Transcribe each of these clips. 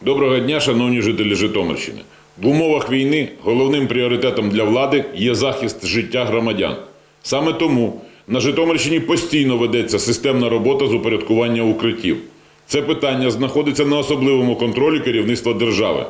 Доброго дня, шановні жителі Житомирщини. В умовах війни головним пріоритетом для влади є захист життя громадян. Саме тому на Житомирщині постійно ведеться системна робота з упорядкування укриттів. Це питання знаходиться на особливому контролі керівництва держави.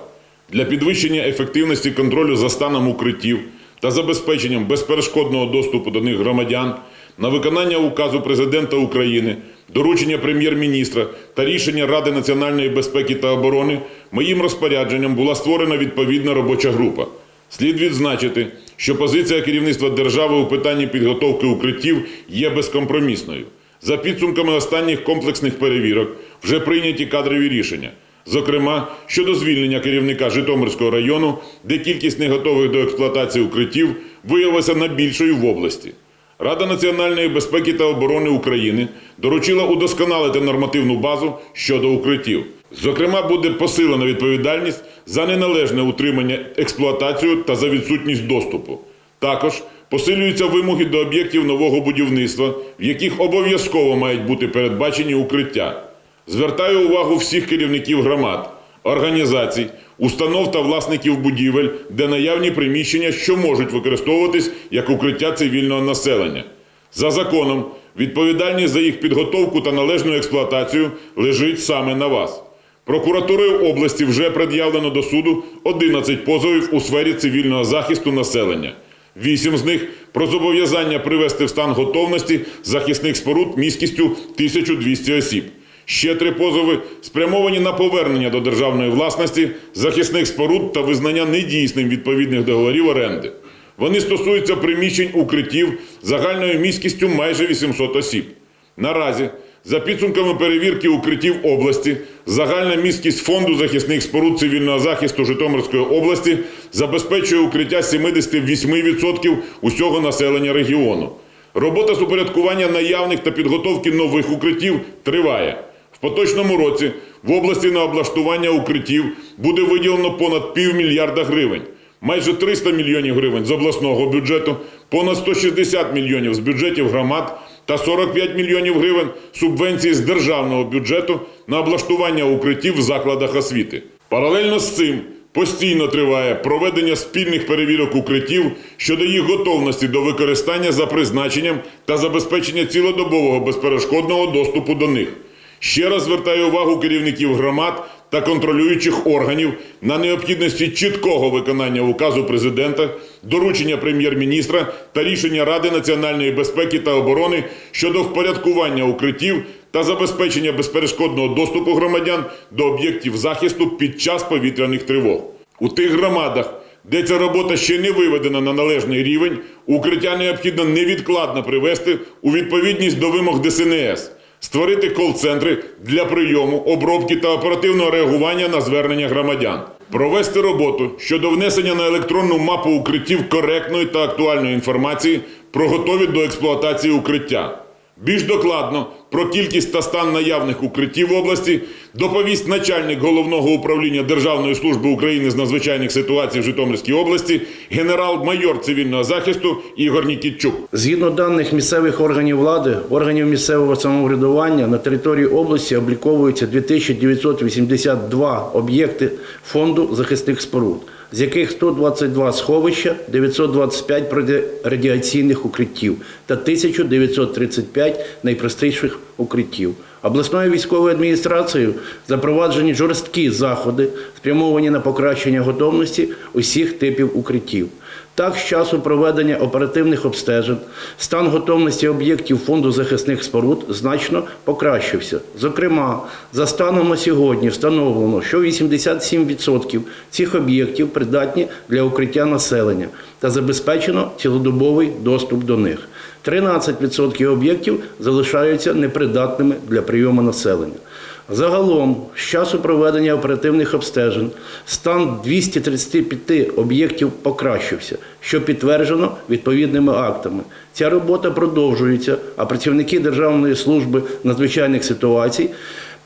Для підвищення ефективності контролю за станом укриттів та забезпеченням безперешкодного доступу до них громадян на виконання указу президента України, доручення прем'єр-міністра та рішення Ради національної безпеки та оборони моїм розпорядженням була створена відповідна робоча група. Слід відзначити, що позиція керівництва держави у питанні підготовки укриттів є безкомпромісною. За підсумками останніх комплексних перевірок вже прийняті кадрові рішення. Зокрема, щодо звільнення керівника Житомирського району, де кількість неготових до експлуатації укриттів виявилася найбільшою в області. Рада національної безпеки та оборони України доручила удосконалити нормативну базу щодо укриттів. Зокрема, буде посилена відповідальність за неналежне утримання, експлуатацію та за відсутність доступу. Також посилюються вимоги до об'єктів нового будівництва, в яких обов'язково мають бути передбачені укриття. Звертаю увагу всіх керівників громад, організацій, установ та власників будівель, де наявні приміщення, що можуть використовуватись як укриття цивільного населення. За законом, відповідальність за їх підготовку та належну експлуатацію лежить саме на вас. Прокуратурою області вже пред'явлено до суду 11 позовів у сфері цивільного захисту населення. Вісім з них про зобов'язання привести в стан готовності захисних споруд міськістю 1200 осіб. Ще три позови спрямовані на повернення до державної власності захисних споруд та визнання недійсним відповідних договорів оренди. Вони стосуються приміщень укриттів загальною міськістю майже 800 осіб. Наразі, за підсумками перевірки укриттів області, загальна міськість фонду захисних споруд цивільного захисту Житомирської області забезпечує укриття 78% усього населення регіону. Робота з упорядкування наявних та підготовки нових укриттів триває. В поточному році в області на облаштування укриттів буде виділено понад півмільярда гривень, майже 300 мільйонів гривень з обласного бюджету, понад 160 мільйонів з бюджетів громад та 45 мільйонів гривень субвенції з державного бюджету на облаштування укриттів в закладах освіти. Паралельно з цим постійно триває проведення спільних перевірок укриттів щодо їх готовності до використання за призначенням та забезпечення цілодобового безперешкодного доступу до них. Ще раз звертаю увагу керівників громад та контролюючих органів на необхідності чіткого виконання указу президента, доручення прем'єр-міністра та рішення Ради національної безпеки та оборони щодо впорядкування укриттів та забезпечення безперешкодного доступу громадян до об'єктів захисту під час повітряних тривог. У тих громадах, де ця робота ще не виведена на належний рівень, укриття необхідно невідкладно привести у відповідність до вимог ДСНС створити кол-центри для прийому, обробки та оперативного реагування на звернення громадян, провести роботу щодо внесення на електронну мапу укриттів коректної та актуальної інформації про готові до експлуатації укриття. Більш докладно про кількість та стан наявних укриттів в області доповість начальник головного управління Державної служби України з надзвичайних ситуацій в Житомирській області, генерал-майор цивільного захисту Ігор Нікітчук. Згідно даних місцевих органів влади, органів місцевого самоврядування на території області обліковується 2982 об'єкти фонду захисних споруд, з яких 122 сховища, 925 протирадіаційних укриттів та 1935 найпростіших укриттів. Обласною військовою адміністрацією запроваджені жорсткі заходи, спрямовані на покращення готовності усіх типів укриттів. Так, з часу проведення оперативних обстежень стан готовності об'єктів фонду захисних споруд значно покращився. Зокрема, за станом на сьогодні встановлено, що 87% цих об'єктів придатні для укриття населення та забезпечено цілодобовий доступ до них. 13% об'єктів залишаються непридатними для прийому населення. Загалом, з часу проведення оперативних обстежень, стан 235 об'єктів покращився, що підтверджено відповідними актами. Ця робота продовжується, а працівники Державної служби надзвичайних ситуацій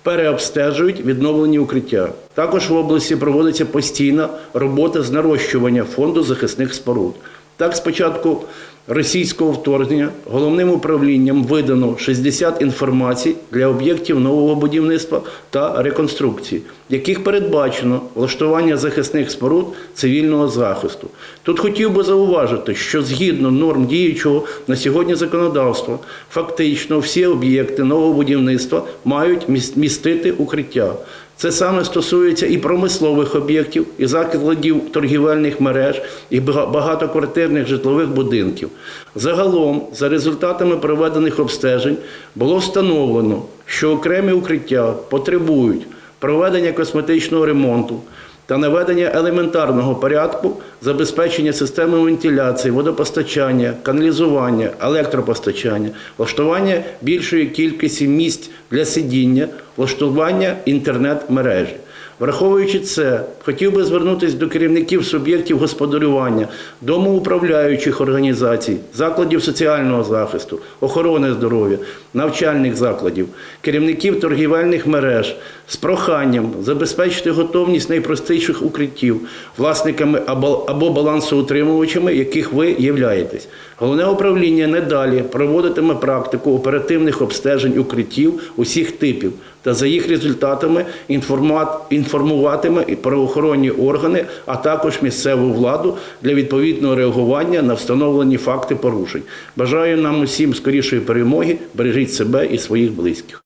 переобстежують відновлені укриття. Також в області проводиться постійна робота з нарощування фонду захисних споруд. Так, з початку російського вторгнення головним управлінням видано 60 інформацій для об'єктів нового будівництва та реконструкції, яких передбачено влаштування захисних споруд цивільного захисту. Тут хотів би зауважити, що згідно норм діючого на сьогодні законодавства, фактично всі об'єкти нового будівництва мають містити укриття. Це саме стосується і промислових об'єктів, і закладів торгівельних мереж, і багатоквартирних житлових будинків. Загалом, за результатами проведених обстежень, було встановлено, що окремі укриття потребують проведення косметичного ремонту та наведення елементарного порядку забезпечення системи вентиляції, водопостачання, каналізування, електропостачання, влаштування більшої кількості місць для сидіння, влаштування інтернет-мережі. Враховуючи це, хотів би звернутися до керівників суб'єктів господарювання, домоуправляючих організацій, закладів соціального захисту, охорони здоров'я, навчальних закладів, керівників торгівельних мереж з проханням забезпечити готовність найпростіших укриттів власниками або, балансоутримувачами, яких ви являєтесь. Головне управління недалі проводитиме практику оперативних обстежень укриттів усіх типів та за їх результатами інформуватиме і правоохоронні органи, а також місцеву владу для відповідного реагування на встановлені факти порушень. Бажаю нам усім скорішої перемоги. Бережіть себе і своїх близьких.